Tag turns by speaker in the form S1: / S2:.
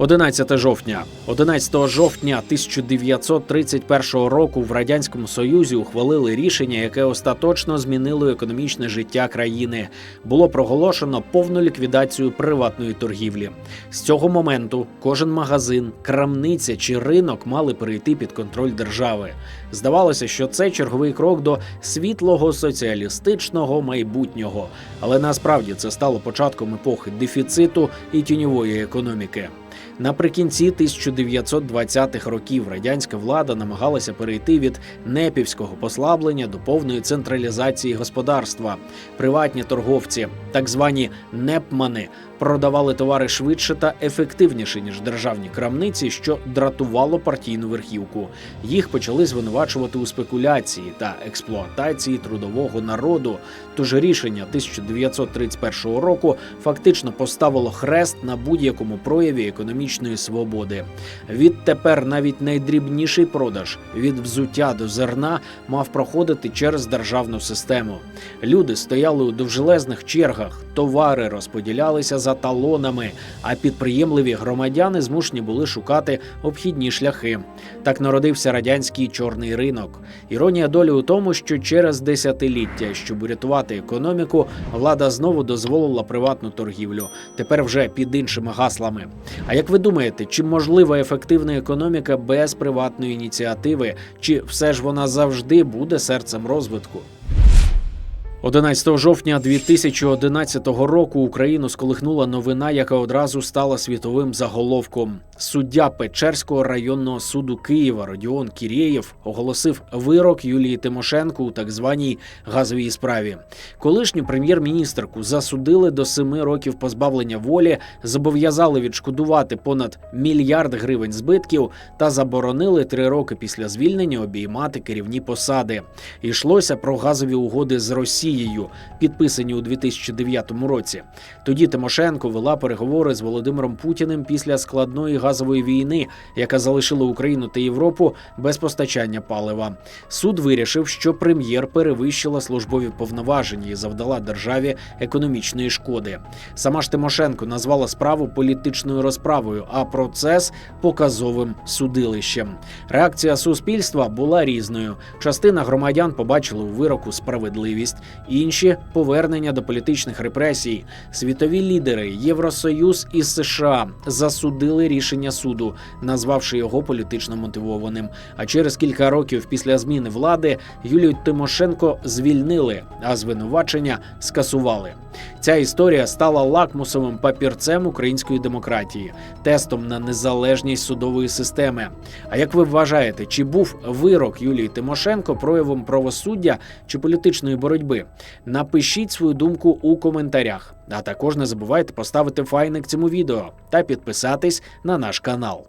S1: 11 жовтня. 11 жовтня 1931 року в радянському союзі ухвалили рішення, яке остаточно змінило економічне життя країни. Було проголошено повну ліквідацію приватної торгівлі. З цього моменту кожен магазин, крамниця чи ринок мали перейти під контроль держави. Здавалося, що це черговий крок до світлого соціалістичного майбутнього, але насправді це стало початком епохи дефіциту і тіньової економіки. Наприкінці 1920-х років радянська влада намагалася перейти від непівського послаблення до повної централізації господарства. Приватні торговці, так звані непмани, продавали товари швидше та ефективніше ніж державні крамниці, що дратувало партійну верхівку. Їх почали звинувачувати у спекуляції та експлуатації трудового народу. Тож рішення 1931 року фактично поставило хрест на будь-якому прояві економічної свободи. Відтепер навіть найдрібніший продаж від взуття до зерна мав проходити через державну систему. Люди стояли у довжелезних чергах, товари розподілялися за талонами, а підприємливі громадяни змушені були шукати обхідні шляхи. Так народився радянський чорний ринок. Іронія долі у тому, що через десятиліття, щоб урятувати економіку, влада знову дозволила приватну торгівлю. Тепер вже під іншими гаслами. А як ви думаєте, чи можлива ефективна економіка без приватної ініціативи, чи все ж вона завжди буде серцем розвитку? 11 жовтня 2011 року Україну сколихнула новина, яка одразу стала світовим заголовком. Суддя Печерського районного суду Києва Родіон Кірєєв оголосив вирок Юлії Тимошенко у так званій газовій справі. Колишню прем'єр-міністрку засудили до семи років позбавлення волі, зобов'язали відшкодувати понад мільярд гривень збитків та заборонили три роки після звільнення обіймати керівні посади. Йшлося про газові угоди з Росією, підписані у 2009 році. Тоді Тимошенко вела переговори з Володимиром Путіним після складної газової війни, яка залишила Україну та Європу без постачання палива. Суд вирішив, що прем'єр перевищила службові повноваження і завдала державі економічної шкоди. Сама ж Тимошенко назвала справу політичною розправою, а процес показовим судилищем. Реакція суспільства була різною. Частина громадян побачили у вироку справедливість, інші повернення до політичних репресій. Світові лідери Євросоюз і США засудили рішення суду, назвавши його політично мотивованим. А через кілька років після зміни влади Юлію Тимошенко звільнили, а звинувачення скасували. Ця історія стала лакмусовим папірцем української демократії, тестом на незалежність судової системи. А як ви вважаєте, чи був вирок Юлії Тимошенко проявом правосуддя чи політичної боротьби? Напишіть свою думку у коментарях. А також не забувайте поставити файник цьому відео та підписатись на наш канал.